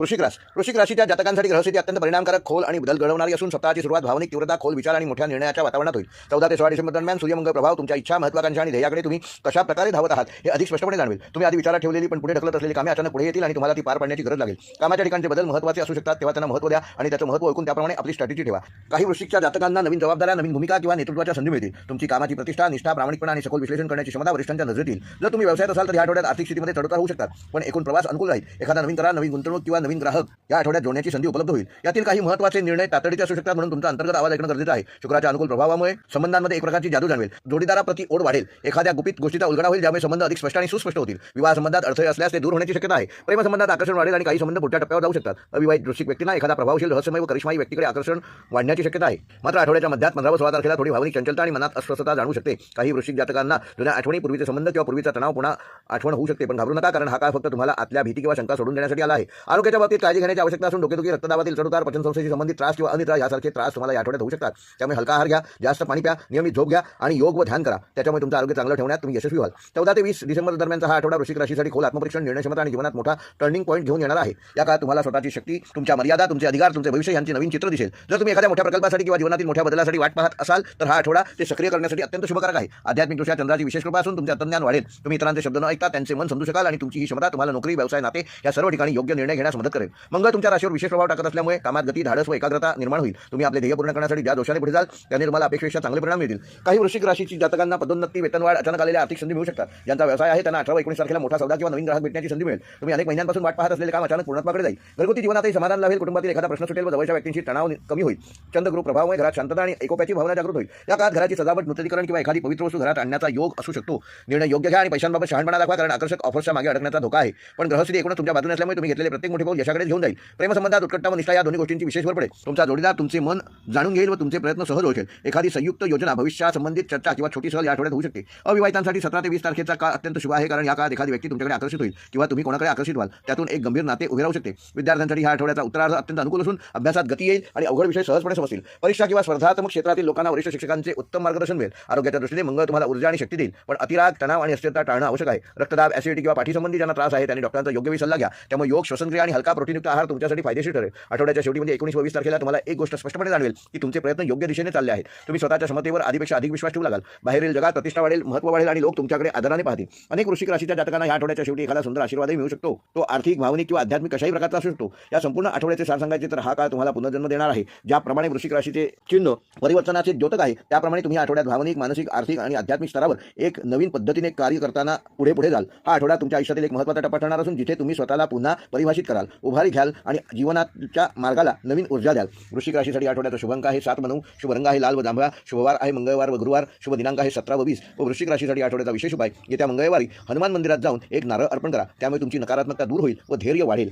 वृषिक रास वृषिक राशीच्या जातकांसाठी ग्रहस्थिती अत्यंत परिणामकारक खोल आणि बदल घडवणारी असून सप्ताहाची सुरुवात भावनिक तीव्रता खोल विचार आणि मोठ्या निर्णयाच्या वातावरणात होईल. चौदा ते सोळा डिसेंबर दरम्यान सूर्यमंगल प्रभाव तुमच्या इच्छा महत्वाकांक्षा आणि ध्येयाकडे तुम्ही कशा प्रकारे धावत आहात हे अधिक स्पष्टपणे जाणवेल. तुम्ही आधी विचारात ठेवलेली पण पुढे ढकलत असलेली कामे अचानक पुढे येतील आणि तुम्हाला ती पार पाडण्याची गरज लागेल. कामाच्या ठिकाणचे बदल महत्त्वाचे असू शकतात तेव्हा त्यांना महत्त्व द्या आणि त्याचं महत्त्व ओळखून त्याप्रमाणे आपली स्ट्रॅटेजी ठेवा. काही वृषिकच्या जातकांना नवीन जबाबदाऱ्या नवीन भूमिका किंवा नेतृत्वाच्या संधी मिळतील. तुमची कामाची प्रतिष्ठा निष्ठा प्रामाणिकपणा आणि सखोल विश्लेषण करण्याची क्षमता वरिष्ठांच्या नजरेतील जर तुम्ही व्यवसायात असाल तर या आठवड्यात आर्थिक स्थितीमध्ये चढउतार होऊ शकतात. पण एकूण प्रवास अनुकूल राहील. एखादा नवीन करा नवीन गुंतवणूक किंवा नवीन ग्राहक या आठवड्यात जोडण्याची संधी उपलब्ध होईल. यातील काही महत्त्वाचे निर्णय तातडीचे असू शकतात म्हणून तुमचा अंतर्गत आवाज ऐकणं गरजेचं आहे. शुक्राच्या अनुकूल प्रभावामुळे संबंधांमध्ये एक प्रकारची जादू जाणवेल. जोडीदाराप्रती ओढ वाढेल. एखाद्या गुपित गोष्टीचा उलगडा होईल ज्यामुळे संबंध अधिक स्पष्ट आणि सुस्पष्ट होतील. विवाह संबंधात अडथळे असल्यास ते दूर होण्याची शक्यता आहे. प्रेमसंबंधात आकर्षण वाढेल आणि काही संबंध पुढच्या टप्प्यावर जाऊ शकतात. अविवाहित दृष्टिक व्यक्तींना एखादा प्रभावशील रहस्यमय व करिश्माई व्यक्तीकडे आकर्षण वाढण्याची शक्यता आहे. मात्र आठवड्याच्या मध्यात पंधरा व सोळा तारखेला थोडी भावनिक चंचलता आणि मनात अस्वस्थता जाणू शकते. काही वृश्चिक जातकांना जुन्या आठवणी पूर्वीचे संबंध किंवा पूर्वीचा तणाव पुन्हा आठवण होऊ शकते. पण घाबरू नका कारण हा काळ फक्त तुम्हाला आतल्या भीती किंवा शंका सोडून देण्यासाठी आला आहे. आरोग्याच्या बाबतीत काळजी घेण्याची आवश्यकता असून डोकेदुखी रक्तदाबातील चढउतार पचनसंस्थेशी संबंधित त्रास किंवा अनिद्रा यासारखे त्रास तुम्हाला या आठवड्यात होऊ शकतात. त्यामुळे हलका आहार घ्या जास्त पाणी प्या नियमित झोप घ्या आणि योग व ध्यान करा. त्याच्यामुळे तुमचं आरोग्य चांगलं ठेवण्यात तुम्ही यशस्वी व्हाल. चौदा ते वीस डिसेंबर दरम्यानचा हा आठवडा ऋषिक राशीसाठी खोल आत्मपरीक्षण निर्णय क्षमता आणि जीवनात मोठा टर्निंग पॉईंट घेऊन येणार आहे. या काळात तुम्हाला स्वतःची शक्ती तुमच्या मर्यादा तुमचे अधिकार तुमचे भविष्य यांचे नवीन चित्र दिसेल. जर तुम्ही एखाद्या मोठ्या प्रकल्पासाठी किंवा जीवनातील मोठ्या बदलासाठी वाट पाहत असाल तर हा आठवडा ते सक्रिय करण्यासाठी अत्यंत शुभकारक आहे. आध्यात्मिकदृष्ट्या चंद्राची विशेष कृपा असून तुमचे अंतर्ज्ञान वाढेल. तुम्ही इतरांचे शब्द न ऐकता त्यांचे मन समजू शकाल आणि तुमची ही क्षमता तुम्हाला नोकरी व्यवसाय नाते या सर्व ठिकाणी योग्य निर्णय घेण्यास मदत करेल. मंगळ तुमच्या राशीवर विशेष प्रभाव टाकत असल्यामुळे कामात गती धाडस व एकाग्रता निर्माण होईल. तुम्ही आपले ध्येय पूर्ण करण्यासाठी ज्या दोषाने पुढे जाल त्याने तुम्हाला अपेक्षेपेक्षा चांगले परिणाम मिळतील. काही वृश्चिक राशीची जातकांना पदोन्नती वेतनवाढ अचानक आलेल्या आर्थिक संधी मिळू शकतात. ज्यांचा व्यवसाय आहे त्यांना अठरा एकोणीस तारखेला मोठा सौदा किंवा नवीन ग्राहक भेटण्याची संधी मिळेल. तुम्ही अनेक महिन्यांपासून वाट पाहत असलेले काम अचानक पूर्णत्वाकडे जाईल. घरगुती जीवनातही समाधान लावेल कुटुंबातील एखादा प्रश्न सुटेल व जवळच्या व्यक्तींची तणाव कमी होईल. चंद्रगृह प्रभावामुळे घरात शांतता आणि एकोप्याची भावना जागृत होईल. या काळात घराची सजावट नूतनीकरण किंवा एखादी पवित्र वस्तू घरात आणण्याचा योग असू शकतो. निर्णय योग्य घ्या आणि पैशांबाबत शहाणपणा दाखवा कारण आकर्षक ऑफर्सच्या मागे अडकण्याचा धोका आहे. पण ग्रहस्थिती एकूण तुमच्या बाजूने असल्यामुळे तुम्ही घेतलेले प्रत्येक मोठे पाऊल यशाकडे घेऊन जाईल. प्रेमसंबंधात उत्कट्टा व निष्ठा या दोन्ही गोष्टींची विशेष भर पडेल. तुमचा जोडीदार तुमचे मन जाणून घेईल व तुमचे प्रयत्न सहज होईल एखादी संयुक्त योजना भविष्यासंबंधित चर्चा किंवा छोटी सहल या आठवड्यात होऊ शकते. अविवाहितांसाठी सतरा ते वीस तारखेचा काळ अत्यंत शुभ आहे कारण या काळात एखादी व्यक्ती तुमच्याकडे आकर्षित होईल किंवा तुम्ही कोणाकडे आकर्षित व्हाल. त्यातून एक गंभीर नाते उभे राहू शकते. विद्यार्थ्यांसाठी ह्या आठवड्याचा उत्तरार्ध अत्यंत अनुकूल असून अभ्यासात गती येईल आणि अवघड विषय सहजपणे समजतील. परीक्षा किंवा स्पर्धात्मक क्षेत्रातील लोकांना वरिष्ठ शिक्षकांचे उत्तम मार्गदर्शन मिळेल. आरोग्याच्या दृष्टीने मंगळ तुम्हाला ऊर्जा आणि शक्ती देईल. पण अतिराग तणाव आणि अस्थिरता टाळणं आवश्यक आहे. रक्तदाब ऍसिडिटी किंवा पाठीसंबंधी ज्यांना त्रास आहे त्यांनी डॉक्टरांचा योग्य वेळी सल्ला घ्या. त्यामुळे योग श्वसनक्रिया आणि हलका प्रोटीनयुक्त आहार तुमच्यासाठी फायदेशीर ठरेल. आठवड्याच्या शेवटी म्हणजे एकोणीस व वीस तारखेला तुम्हाला एक गोष्ट स्पष्टपणे जाणवेल की तुमचे प्रयत्न योग्य दिशेने चालले आहेत. तुम्ही स्वतःच्या क्षमतेवर आधीपेक्षा अधिक विश्वास ठेवू लागाल. बाहेरील जगात प्रतिष्ठा वाढेल महत्त्व वाढेल आणि लोक तुमच्याकडे आदराने पाहतील. अनेक वृश्चिक राशीच्या जातकांना या आठवड्याच्या शेवटी एखादा सुंदर आशीर्वादही मिळू शकतो. तो आर्थिक भावनिक किंवा आध्यात्मिक कशाही प्रकारचा असू शकतो. या संपूर्ण आठवड्याचे सार सांगायचे तर हा काळ तुम्हाला पुनर्जन्म देणार आहे. ज्याप्रमाणे वृश्चिक राशीचे चिन्ह परिवर्तनाचे द्योतक आहे त्याप्रमाणे तुम्ही आठवड्यात भावनिक मानसिक आर्थिक आणि आध्यात्मिक स्तरावर एक नवीन पद्धतीने कार्य करताना पुढे पुढे जाल. हा आठवडा तुमच्या आयुष्यातील एक महत्त्वाचा टप्पा ठरणार असून जिथे तुम्ही स्वतःला पुन्हा परिभाषित कराल. उभारी घ्याल आणि जीवनाच्या मार्गाला नवीन ऊर्जा द्याल. वृश्चिक राशीसाठी आठवड्याचा शुभंक आहे सात म्हणून शुभ रंग आहे लाल व जांभळा शुभवार आहे मंगळवार व गुरुवार शुभ दिनांक आहे सतरा व वीस. व वृश्चिक राशीसाठी आठवड्याचा विशेष उपाय येत्या मंगळवारी हनुमान मंदिरात जाऊन एक नारळ अर्पण करा. त्यामुळे तुमची नकारात्मकता दूर होईल व धैर्य वाढेल.